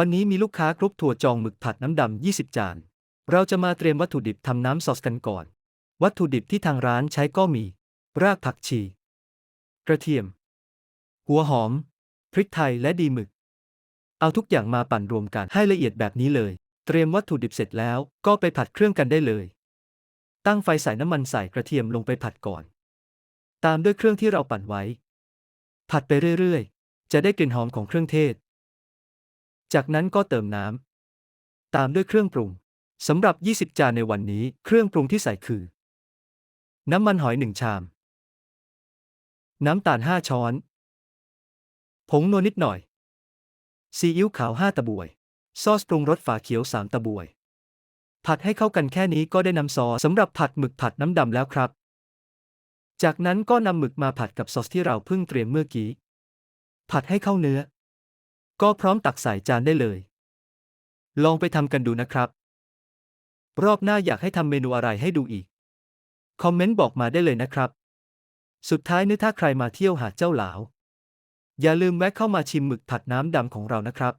วันนี้มีลูกค้ากรุ๊ปถั่วจองหมึกผัดน้ำดำ 20 จาน เราจะมาเตรียมวัตถุดิบทำน้ำซอสกันก่อน วัตถุดิบที่ทางร้านใช้ก็มี รากผักชี กระเทียม หัวหอม พริกไทยและดีหมึก เอาทุกอย่างมาปั่นรวมกันให้ละเอียดแบบนี้เลย เตรียมวัตถุดิบเสร็จแล้วก็ไปผัดเครื่องกันได้เลย ตั้งไฟใส่น้ำมันใส่กระเทียมลงไปผัดก่อน ตามด้วยเครื่องที่เราปั่นไว้ ผัดไปเรื่อยๆ จะได้กลิ่นหอมของเครื่องเทศ จากนั้นก็เติมน้ำ ตามด้วยเครื่องปรุงสำหรับ 20 จานในวันนี้ เครื่องปรุงที่ใส่คือ น้ำมันหอย 1 ชาม น้ำตาล 5 ช้อน ผงนัวนิดหน่อย ซีอิ๊วขาว 5 ตะบวย ซอสปรุงรสฝาเขียว 3 ตะบวย ผัดให้เข้ากันแค่นี้ก็ได้น้ำซอสสำหรับผัดหมึกผัดน้ำดำแล้วครับ จากนั้นก็นำหมึกมาผัดกับซอสที่เราเพิ่งเตรียมเมื่อกี้ ผัดให้เข้าเนื้อ ก็พร้อมตักใส่จานได้เลย ลองไปทำกันดูนะครับ รอบหน้าอยากให้ทำเมนูอะไรให้ดูอีก คอมเมนต์บอกมาได้เลยนะครับ สุดท้ายนี่ถ้าใครมาเที่ยวหาดเจ้าหลาว อย่าลืมแวะเข้ามาชิมหมึกผัดน้ำดำของเรานะครับ